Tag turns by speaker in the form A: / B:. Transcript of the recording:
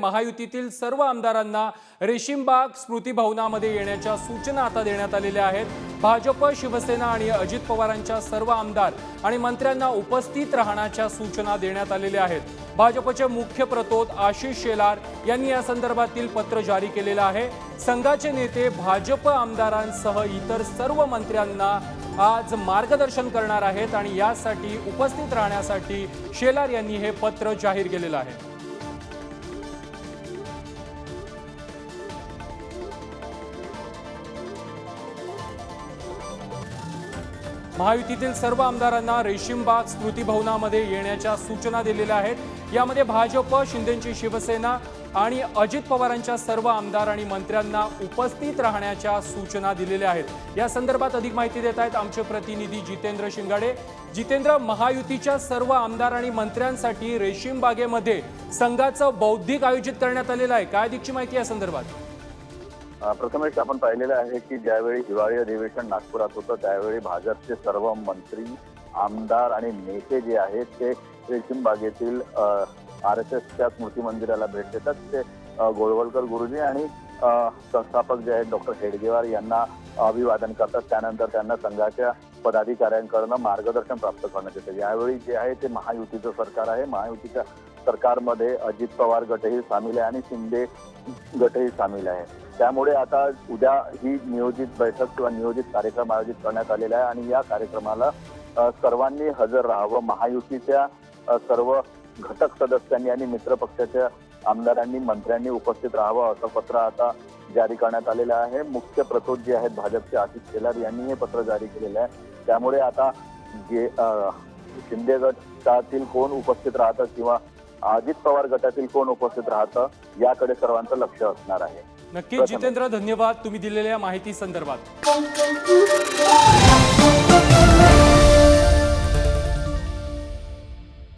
A: महायुतीतील सर्व आमदारांना रेशीमबाग स्मृती भवनामध्ये येण्याच्या सूचना आता देण्यात आलेल्या आहेत. भाजप शिवसेना आणि अजित पवारांच्या सर्व आमदार आणि मंत्र्यांना उपस्थित राहण्याच्या सूचना देण्यात आलेल्या आहेत. भाजपचे मुख्य प्रतोद आशिष शेलार यांनी या संदर्भातील पत्र जारी केलेलं आहे. संघाचे नेते भाजप आमदारांसह इतर सर्व मंत्र्यांना आज मार्गदर्शन करणार आहेत आणि यासाठी उपस्थित राहण्यासाठी शेलार यांनी हे पत्र जाहीर केलेलं आहे. महायुतीतील सर्व आमदारांना रेशीमबाग स्मृती भवनामध्ये येण्याच्या सूचना दिलेल्या आहेत. यामध्ये भाजप शिंदेची शिवसेना आणि अजित पवारांच्या सर्व आमदार आणि मंत्र्यांना उपस्थित राहण्याच्या सूचना दिलेल्या आहेत. या संदर्भात अधिक माहिती देत आहेत आमचे प्रतिनिधी जितेंद्र शिंगाडे. जितेंद्र महायुतीच्या सर्व आमदार आणि मंत्र्यांसाठी रेशीम बागेमध्ये संघाचं बौद्धिक आयोजित करण्यात आलेलं आहे. काय अधिकची माहिती या संदर्भात?
B: प्रथमेश आपण पाहिलेलं आहे की ज्यावेळी हिवाळी अधिवेशन नागपुरात होतं त्यावेळी भाजपचे सर्व मंत्री आमदार आणि नेते जे आहेत ते रेशीम बागेतील आर एस एसच्या स्मृती मंदिराला भेट देतात. ते गोळवलकर गुरुजी आणि संस्थापक जे आहेत डॉक्टर हेडगेवार यांना अभिवादन करतात. त्यानंतर त्यांना संघाच्या पदाधिकाऱ्यांकडनं मार्गदर्शन प्राप्त करण्यात येतं. यावेळी जे आहे ते महायुतीचं सरकार आहे. महायुतीच्या सरकारमध्ये अजित पवार गटही सामील आहे आणि शिंदे गटही सामील आहे. त्यामुळे आता उद्या ही नियोजित बैठक किंवा नियोजित कार्यक्रम आयोजित करण्यात आलेला आहे आणि या कार्यक्रमाला सर्वांनी हजर राहावं. महायुतीच्या सर्व घटक सदस्यांनी आणि मित्रपक्षाच्या आमदारांनी मंत्र्यांनी उपस्थित राहावं असं पत्र आता जारी करण्यात आलेलं आहे. मुख्य प्रतोद जे आहेत भाजपचे आशिष शेलार यांनी हे पत्र जारी केलेलं आहे. त्यामुळे आता जे शिंदे गटातील कोण उपस्थित राहतात किंवा अजित पवार गटातील कोण उपस्थित राहतं याकडे सर्वांचं लक्ष असणार आहे.
A: नक्कीच जितेंद्र धन्यवाद तुम्ही दिलेल्या माहिती संदर्भात.